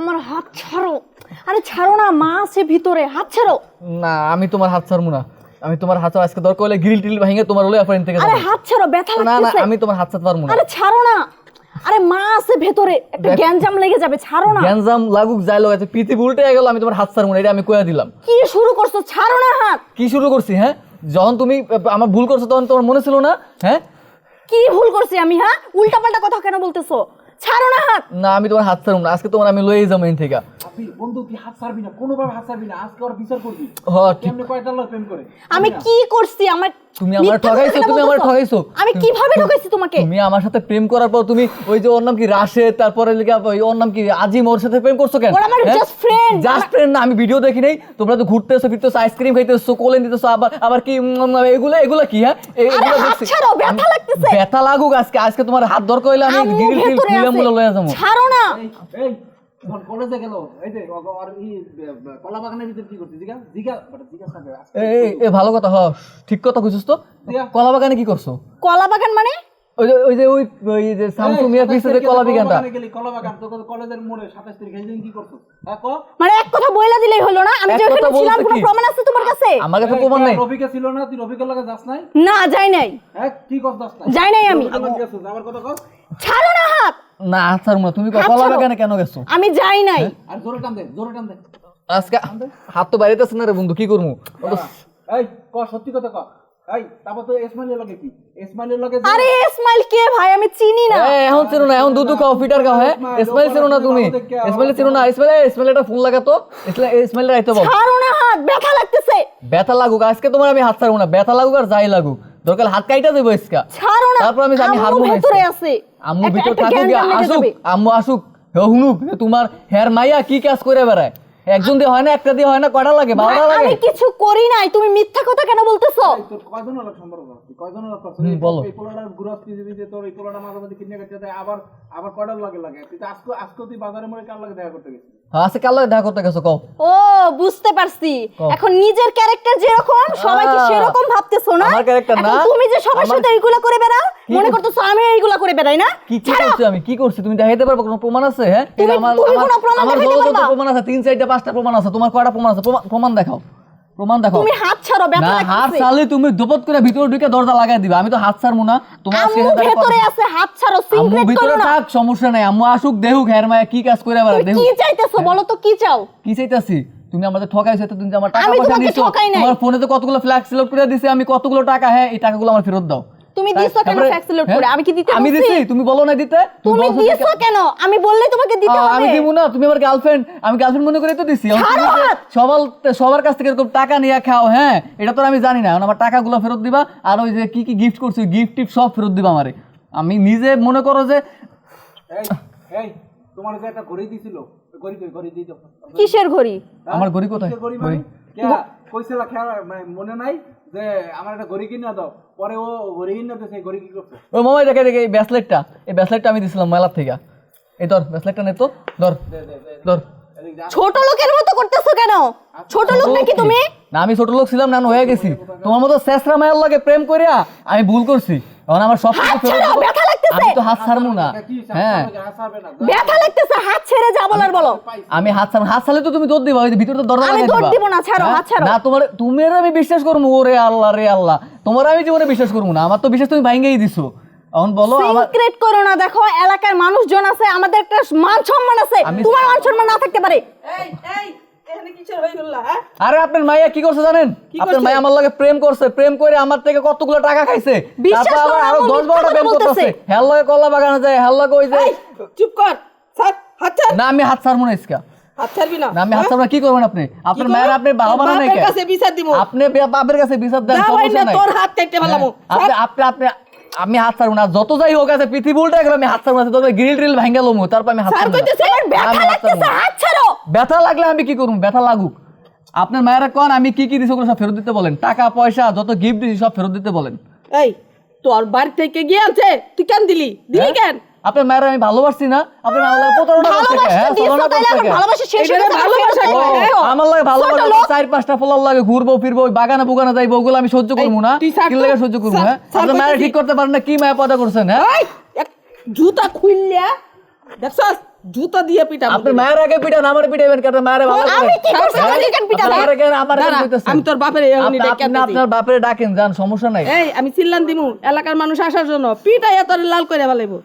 আমার হাত ছাড়ো। আরে ছাড়ো না মা আছে ভিতরে হাত ছাড়ো। না আমি তোমার হাত ছাড়বো না। আমি তোমার হাত ছাড়া আজকে দরকার হলে গ্রিল টিল ভেঙে তোমার হলে অফারিন থেকে আরে হাত ছাড়ো ব্যথা লাগছে না না আমি তোমার হাত ছাড়তে পারব না। আরে ছাড়ো না। আরে মা আছে ভেতরে একটা গ্যাঞ্জাম লেগে যাবে ছাড়ো না। গ্যাঞ্জাম লাগুক যাই লাগাচ্ছে পৃথিবী উল্টে গেল আমি তোমার হাত ছাড়বো না এটা আমি কয়ে দিলাম। কি শুরু করছ? ছাড়ো না হাত। কি শুরু করছি হ্যাঁ? যখন তুমি আমার ভুল করছ তখন তোমার মনে ছিল না হ্যাঁ? কি ভুল করছি আমি হ্যাঁ? উল্টাপাল্টা কথা কেন বলতেছো? ছাড়ো না হাত। না আমি তোমার হাত ছাড়বো না। আজকে তোমার আমি লয়ে যাব এখান থেকে। বন্ধু তুই হাত ছাড়বি না কোনোভাবে হাত ছাড়বি না। আজকে ওর বিচার করবি। হ ঠিক। কেমনে কয়টা লোক প্রেম করে? আমি কি করছি? আমার তুমি আমার ঠকাইছো, তুমি আমার ঠকাইছো। আমি কীভাবে ঠকাইছি তোমাকে? তুমি আমার সাথে প্রেম করার পর তুমি ওই যে ওর নাম কি রাশেদ তারপরে লিখে ওই ওর নাম কি আজিম ওর সাথে প্রেম করছ কেন? ওরা আমার just friend। জাস্ট ফ্রেন্ড না আমি ভিডিও দেখি নাই। তোমরা তো ঘুরতে এসো ফিরতেছো আইসক্রিম খাইতেছো কোলে নিতেছো আবার আবার কি এগুলো এগুলো কি হ্যাঁ? এগুলো ব্যথা লাগতেছে। ব্যথা লাগুক আজকে। আজকে তোমার হাত দরকার হইলে আমি গিরিল মুলে লয়ে যাব। ছাড়ো না। এই এই কলেজে গেল। এই যে ও- ই কলা বাগানের ভিতরে কি করছিস জিগা জিগা জিগা সাথে এ এ- এ ভালো কথা হ ঠিক কথা কইছিস তো। কলা বাগানে কি করছ? কলা বাগান মানে? ওই যে ওই যে ওই ওই যে শামসু মিয়া পিছে যে কলা বিজ্ঞানটা। কলা বাগান তো কলেজের মোড়ে 27 তারিখ এই দিন কি করছ? হ্যাঁ মানে এক কথা বইলা দিলেই হলো না? আমি যে ওখানে ছিলাম কোনো প্রমাণ আছে তোমার কাছে? আমার কাছে প্রমাণ নাই। রফিকা ছিল না? তুই রফিকার লগে যাস নাই? না যাই নাই। হ্যাঁ কি করছ যাস নাই। যাই নাই আমি। আমার কথা কর ছাড়ো না হাত! না আচ্ছা না তুমি কলা। বাগানে কেন গেছো? আমি যাই নাই। হ্যাঁ? আর জোরে টান দে জোরে টান দে। আজকে হাত তো বাইরেতেছে না রে বন্ধু কি করব? এই ক সত্যি কথা ক। এই তারপর তো ইসমাইলের লগে কি? ইসমাইলের লগে আরে ইসমাইল কে ভাই? আমি চিনি না। এ, এখন চেনো না এখন দুধু খাও ফিটার খাও হ্যাঁ? ইসমাইল, ইসমাইল চেনো না তুমি। ইসমাইল চেনো না। ইসমাইল ইসমাইল একটা ফোন লাগাতো ইসমাইল ইসমাইল রাইতে বল। ছাড়ো না হাত ব্যথা লাগতেছে। ব্যথা লাগুক আজকে তোমার আমি হাত ছাড়বো না। ব্যথা লাগুক আর যাই লাগুক। দরকার হাত কাইটা দেবো ইসকা। ছাড়ো না। তারপর আমি- আমি হারবো না আছে। আম্মু একটা- ভিতর থাকুক আসুক আম্মু আসুক। হে হুনুক তোমার হের মাইয়া কি কাজ করে বেড়ায়? একজন দিয়ে হয় না একটা দিয়ে হয় না কয়টা লাগে? বারোটা লাগে? আমি কিছু করি নাই। তুমি মিথ্যা কথা কেন বলতেছো? কয়জন লোক সম্পর্ক? কয়জন করছিস হুম, বলো। এই পোলাটার গুরস পৃথিবীতে তোর এই পোলাটা মাঝে মাঝে কিনে দেয় আবার আবার কয়টার লাগে লাগে? তুই আজকে আজকে তুই বাজারে মোড়ে কার লাগে দেখা করতে গেছিস হ্যাঁ কাল দেখা করতে গেছো কও। ও বুঝতে পারছি। এখন নিজের ক্যারেক্টার যেরকম সবাইকে সেরকম ভাবতেছো না? আমার ক্যারেক্টার না। তুমি যে সবার সাথে এইগুলা করে বেড়াও মনে কর- করতেছো আমি এইগুলা করে বেড়াই না? কি কি করছি আমি? কি করছি? তুমি দেখাইতে পারব কোনো প্রমাণ আছে হ্যাঁ? আমার আমার প্রমাণ বড় আছে তিন চারটা পাঁচটা প্রমাণ আছে তোমার কয়টা প্রমাণ আছে? প্রমাণ দেখাও। প্রমাণ দেখো। তুমি হাত ছাড়ো হাত ছাড়লে তুমি দপত করে ভিতরে ঢুকে দরজা লাগায় দিবা। আমি তো হাত ছাড়মু না। তোমার আজকে ভেতরে আছে হাত ছাড়ো ভিতরে করো না। থাক সমস্যা নাই। আম্মু আসুক দেহুক হের মায়া কি কাজ করে বেড়া তুমি দেহুক কি চাইতেছো বলো তো কি চাও? কি চাইতাছি? তুমি আমাদের ঠকাইছো তো তুমি আমার টাকা পয়সা নিছো। তোমার ফোনে তো কতগুলো ফ্ল্যাক্স সিলেক্ট করে দিছে আমি কতগুলো টাকা হ্যাঁ এই টাকাগুলো আমার ফেরত দাও। তুমি দিছো কেন ফ্যাক্স লোড হ্যাঁ? করে? আমি কি দিতে আমি দিছি তুমি বলো না দিতে। তুমি দিছো কেন? আমি বললে তোমাকে দিতে আহ, আমি দিব না তুমি আমার গার্লফ্রেন্ড আমি গার্লফ্রেন্ড মনে করে তো দিছি। সবার সবার কাছ থেকে এরকম টাকা নিয়ে খাও হ্যাঁ? এটা তো আমি জানি না। আমার টাকাগুলো ফেরত দিবা আর ওই যে কি কি গিফট করছ গিফট টিফট সব ফেরত দিবা আমারে। আমি নিজে মনে করো যে এই এই তোমার যে একটা ঘড়ি দিছিল ঘড়ি ঘড়ি দিই কিসের ঘড়ি? হ্যাঁ? আমার ঘড়ি কোথায়? ঘড়ি মানে? কে কইছিল খেয়াল মানে মনে নাই? যে আমার একটা ঘড়ি কিনে দাও। পরে ও ঘড়ি কিনে ঘড়ি কি করছে? ওই মামাই দেখে দেখে এই ব্যাসলেটটা এই ব্যাসলেটটা আমি দিছিলাম মেলার থেকে। এই ধর ব্যাসলেটটা নে তো ধর ধর। ছোট লোকের মতো করতেছো কেন? ছোট লোক নাকি তুমি? না আমি ছোট লোক ছিলাম না হয়ে গেছি। তোমার মতো শেষরা মায়ের লাগে প্রেম করিয়া আমি ভুল করছি। এখন আমার সব কিছু লাগতেছে। আমি তো হাত ছাড়বো না। হ্যাঁ। ব্যথা লাগতেছে হাত ছেড়ে যা বলার বলো। আমি হাত হাত ছাড়লে তো তুমি দৌড় দিবা ওই ভিতরে তো দরজা আমি দৌড় দিব। না, ছাড়ো, হ্যাঁ? হাত ছাড়ো। না তোমার তুমি আমি বিশ্বাস করব ওরে আল্লাহ রে আল্লাহ। তোমার আমি জীবনে বিশ্বাস করব না। আমার তো বিশ্বাস তুমি ভাঙ্গেই দিছো। এখন বলো আমার সিক্রেট করো না দেখো এলাকার মানুষজন আছে আমাদের একটা মান সম্মান আছে। তোমার মান সম্মান না থাকতে পারে। এই এই হয়ে হ্যাঁ? আরে আপনার মাইয়া কি করছে জানেন? আপনার মাইয়া আমার লগে প্রেম করছে প্রেম করে আমার থেকে কতগুলো টাকা খাইছে? তারপর আবার আরও ও দশ মিথ্যা বারোটা কথা প্রেম করতেছে। হ্যার লগে কলা বাগানে যায় হ্যার লগে ওই যে এই চুপ কর স্যার হাত ছাড়। না আমি হাত ছাড়বো না ইসকা। হাত ছাড়বি না না আমি হাত ছাড়বো কি করবেন আপনি? আপনার কি মায়ের আপনি বাবা তোর বানা নাই বাপের কেন? কাছে বিচার দিব। আপনি বাপের কাছে বিচার দেন সমস্যা নাই। তোর হাত কেটে ফেলামু। হ্যাঁ, আপনি আপনি আপনি আমি হাত ছাড়বো না যত যাই হোক আছে পৃথিবী উল্টা গেল আমি হাত ছাড়বো না তবে গ্রিল ট্রিল ভাঙ্গা লমু তারপর আমি হাত ছাড়বো হাত ছাড়ো! ব্যথা লাগলে আমি কি করুম ব্যথা লাগুক। আপনার মায়েরা কন আমি কি কি দিছি ওগুলো সব ফেরত দিতে বলেন। টাকা পয়সা যত গিফট দিছি সব ফেরত দিতে বলেন। এই তোর বাড়ি থেকে গিয়ে আছে তুই কেন দিলি? দিলি হ্যাঁ? কেন? আপনার মায়ের আমি ভালোবাসছি না আপনার আমার লাগে প্রতারণা করছে ভালোবাসা হ্যাঁ, আমার? ভালোবাসা হয়ে ভালোবাসা হ্যাঁ? লাগে ভালো ছোট লাগে লোক। চার পাঁচটা ফলার লাগে ঘুরবো ফিরবো বাগানে বুগানে যাইবো ওগুলো আমি সহ্য করব না। কি লাগে সহ্য করব হ্যাঁ? আপনার ঠিক করতে পারেন না কি মায়া পয়দা করছেন হ্যাঁ? জুতা দেখছস? জুতো দিয়ে পিটা আপনি মায়ের আগে পিটান আমার পিটাইবেন কেন মায়ের ভালো। আমি কি করছি? আমাকে কেন আমার কেন আমি তোর বাপের আপনি- ডেকে আপনি আপনার বাপরে ডাকেন যান সমস্যা নাই। এই আমি চিল্লান দিমু এলাকার মানুষ আসার জন্য। পিটাইয়া তোর লাল করে ফেলাইবো।